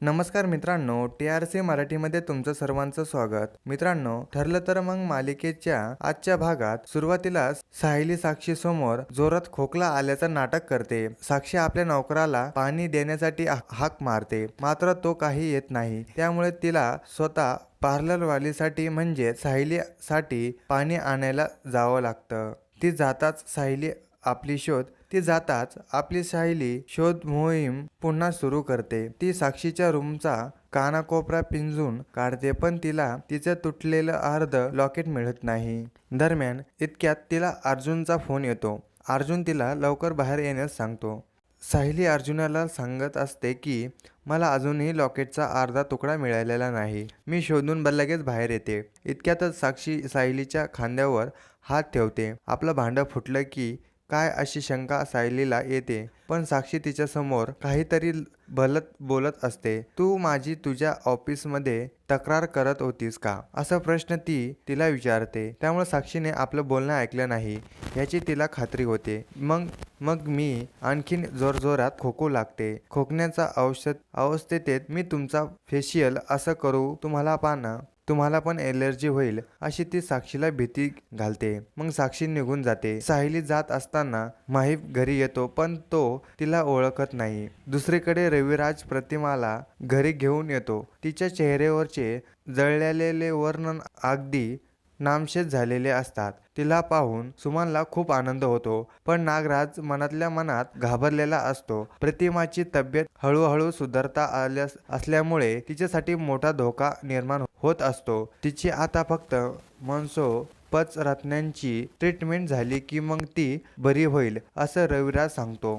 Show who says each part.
Speaker 1: नमस्कार मित्रांनो T R C मराठीमध्ये तुमचं सर्वांचं स्वागत. मित्रांनो ठरलं तर मग मालिकेच्या आजच्या भागात सुरुवातीला साहिली साक्षी समोर जोरात खोकला आल्याचं नाटक करते. साक्षी आपल्या नोकराला पाणी देण्यासाठी हाक मारते. मात्र तो काही येत नाही. त्यामुळे तिला स्वतः पार्लरवालीसाठी म्हणजे साहिलीसाठी पाणी आणायला जावं लागतं. ती जाताच साहिली आपली शोध ती जाताच आपली सायली शोध मोहीम पुन्हा सुरू करते. ती साक्षीच्या रूमचा कानाकोपरा पिंजून काढते पण तिला तिचं तुटलेलं अर्ध लॉकेट मिळत नाही. दरम्यान इतक्यात तिला अर्जुनचा फोन येतो. अर्जुन तिला लवकर बाहेर येण्यास सांगतो. साहिली अर्जुनाला सांगत असते की मला अजूनही लॉकेटचा अर्धा तुकडा मिळालेला नाही. मी शोधून ब- लगेच बाहेर येते. इतक्यातच साक्षी साहिलीच्या खांद्यावर हात ठेवते. आपलं भांडं फुटलं की काय अशी शंका सायलीला येते? पण साक्षी तिच्या समोर काहीतरी भलत बोलत असते. तू माझी तुझ्या ऑफिसमध्ये तक्रार करत होतीस का? असा प्रश्न ती तिला विचारते. त्यामुळे साक्षीने आपलं बोलणं ऐकलं नाही. याची तिला खात्री होते. मग मग मी आणखीन जोरजोरात खोकू लागते. खोकण्याचा औषध अवस्थेत मी तुमचा फेशियल असं करू तुम्हाला पाना तुम्हाला पण एलर्जी होईल अशी ती साक्षीला भीती घालते. मग साक्षी निघून जाते. साहिली जात असताना माहीप घरी येतो पण तो तिला ओळखत नाही. दुसरीकडे रविराज प्रतिमाला घरी घेऊन येतो. तिच्या चेहऱ्यावरचे जळलेले वर्णन अगदी नामशेष झालेले असतात. तिला पाहून सुमनला खूप आनंद होतो पण नागराज मनातल्या मनात घाबरलेला असतो. प्रतिमाची तब्येत हळूहळू सुधारता आल्यास असल्यामुळे तिच्यासाठी मोठा धोका निर्माण होत असतो. तिची आता फक्त मनसो पच रत्नांची ट्रीटमेंट झाली की मग ती बरी होईल असं रविराज सांगतो.